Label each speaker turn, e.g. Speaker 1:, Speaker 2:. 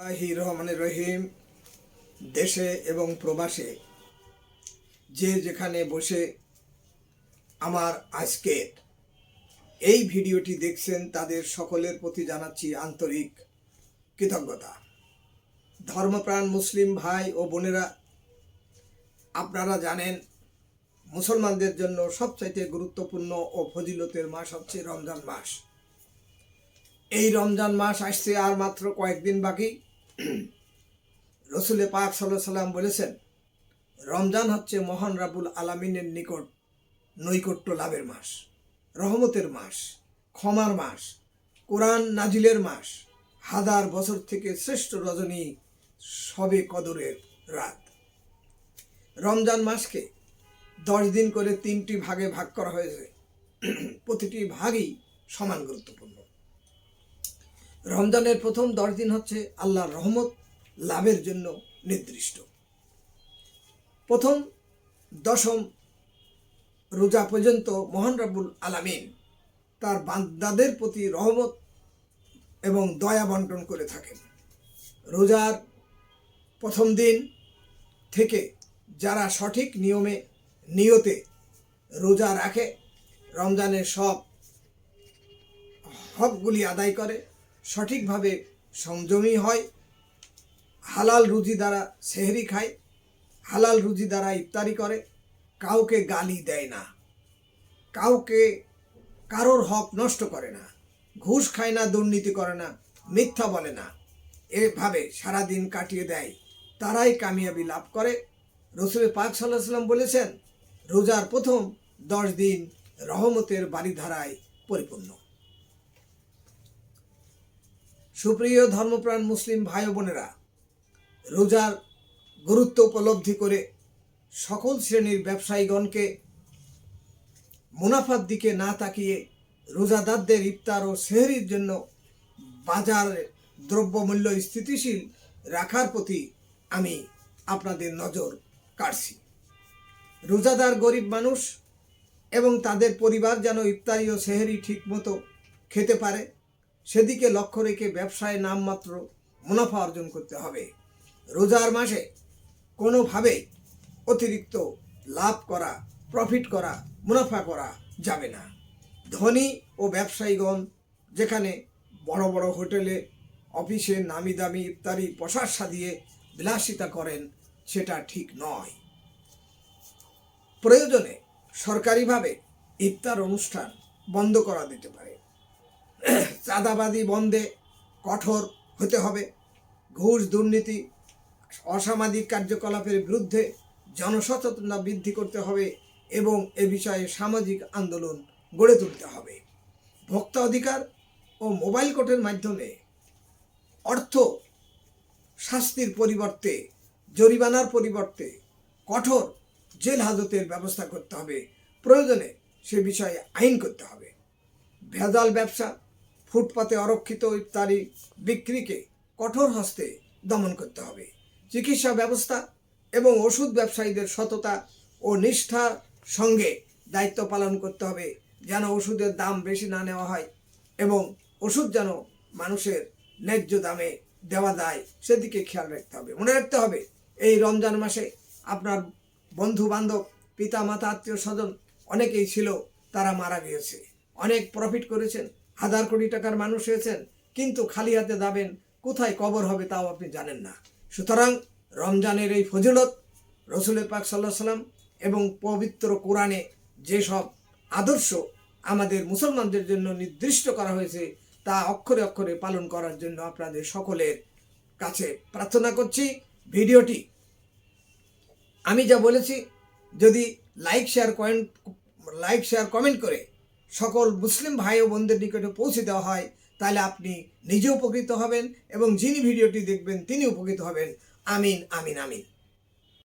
Speaker 1: আহি রহমানের রহিম, দেশে এবং প্রবাসে। যে যেখানে বসে আমার আজকের এই ভিডিওটি দেখছেন, তাদের সকলের প্রতি জানাচ্ছি আন্তরিক কৃতজ্ঞতা। ধর্মপ্রাণ মুসলিম ভাই ও বোনেরা, আপনারা জানেন, মুসলমানদের জন্য সবচাইতে গুরুত্বপূর্ণ ও ফজিলতের মাস হচ্ছে রমজান মাস। এই রমজান মাস আসছে আর মাত্র কয়েকদিন বাকি। রসুলে পাক সাল্লাহ সাল্লাম বলেছেন, রমজান হচ্ছে মহান রাবুল আলামিনের নিকট নৈকট্য লাভের মাস, রহমতের মাস, ক্ষমার মাস, কোরআন নাজিলের মাস, হাজার বছর থেকে শ্রেষ্ঠ রজনী সবে কদরের রাত। রমজান মাসকে দশ দিন করে তিনটি ভাগে ভাগ করা হয়েছে। প্রতিটি ভাগই সমান গুরুত্বপূর্ণ। রমজানের প্রথম দশ দিন হচ্ছে আল্লাহর রহমত লাভের জন্য নির্দিষ্ট। প্রথম দশম রোজা পর্যন্ত মহান রাবুল আলামিন তার বান্দাদের প্রতি রহমত এবং দয়া বন্টন করে থাকেন। রোজার প্রথম দিন থেকে যারা সঠিক নিয়মে, নিয়তে রোজা রাখে, রমজানের সব হকগুলি আদায় করে সঠিকভাবে সংযমী হয়, হালাল রুজি দ্বারা সেহরি খায়, হালাল রুজি দ্বারা ইফতারি করে, কাউকে গালি দেয় না, কাউকে কারোর হক নষ্ট করে না, ঘুষ খায় না, দুর্নীতি করে না, মিথ্যা বলে না, এভাবে সারাদিন কাটিয়ে দেয়, তারাই কামিয়াবি লাভ করে। রসুল পাক সাল্লাহ বলেছেন, রোজার প্রথম দশ দিন রহমতের বাড়িধারায় পরিপূর্ণ। সুপ্রিয় ধর্মপ্রাণ মুসলিম ভাই বোনেরা, রোজার গুরুত্ব উপলব্ধি করে সকল শ্রেণির ব্যবসায়ীগণকে মুনাফার দিকে না তাকিয়ে রোজাদারদের ইফতার ও সেহরির জন্য বাজার দ্রব্যমূল্য স্থিতিশীল রাখার প্রতি আমি আপনাদের নজর কাটছি রোজাদার গরিব মানুষ এবং তাদের পরিবার যেন ইফতারি ও সেহরি ঠিকমতো খেতে পারে সেদিকে লক্ষ্য রেখে ব্যবসায় নামমাত্র মুনাফা অর্জন করতে হবে। রোজার মাসে কোনোভাবেই অতিরিক্ত লাভ করা প্রফিট করা, মুনাফা করা যাবে না। ধনী ও ব্যবসায়ীগণ যেখানে বড় বড় হোটেলে অফিসে নামি দামি ইত্যাদি প্রসাদ সাজিয়ে বিলাসিতা করেন, সেটা ঠিক নয়। প্রয়োজনে সরকারিভাবে ইফতার অনুষ্ঠান বন্ধ করা দিতে পারে। চাঁদাবাদি বন্ধে কঠোর হতে হবে। ঘুষ দুর্নীতি, অসামাজিক কার্যকলাপের বিরুদ্ধে জনসচেতনতা বৃদ্ধি করতে হবে এবং এ বিষয়ে সামাজিক আন্দোলন গড়ে তুলতে হবে। ভোক্তা অধিকার ও মোবাইল কোর্টের মাধ্যমে অর্থ শাস্তির পরিবর্তে, জরিমানার পরিবর্তে কঠোর জেল হাজতের ব্যবস্থা করতে হবে। প্রয়োজনে সে বিষয়ে আইন করতে হবে। ভেজাল ব্যবসা ফুটপাতে অরক্ষিত ইত্যাদি বিক্রিকে কঠোর হস্তে দমন করতে হবে। চিকিৎসা ব্যবস্থা এবং ওষুধ ব্যবসায়ীদের সততা ও নিষ্ঠার সঙ্গে দায়িত্ব পালন করতে হবে যেন ওষুধের দাম বেশি না নেওয়া হয় এবং ওষুধ যেন মানুষের ন্যায্য দামে দেওয়া যায় সেদিকে খেয়াল রাখতে হবে। মনে রাখতে হবে, এই রমজান মাসে আপনার বন্ধু বান্ধব পিতা মাতা আত্মীয় স্বজন অনেকেই ছিল, তারা মারা গিয়েছে। অনেক প্রফিট করেছেন হাজার কোটি টাকার মানুষ হয়েছেন, কিন্তু খালি হাতে যাবেন, কোথায় কবর হবে তাও আপনি জানেন না। সুতরাং রমজানের এই ফজিলত রসুলের পাক সাল্লাহ সাল্লাম এবং পবিত্র কোরআনে যেসব আদর্শ আমাদের মুসলমানদের জন্য নির্দিষ্ট করা হয়েছে, তা অক্ষরে অক্ষরে পালন করার জন্য আপনাদের সকলের কাছে প্রার্থনা করছি। ভিডিওটি আমি যা বলেছি, যদি like share comment like share comment করে সকল মুসলিম ভাই ও বোনদের নিকটে পৌঁছে দেওয়া হয়, তাহলে আপনি নিজে উপকৃত হবেন এবং যিনি ভিডিওটি দেখবেন তিনি উপকৃত হবেন। আমিন আমিন আমিন।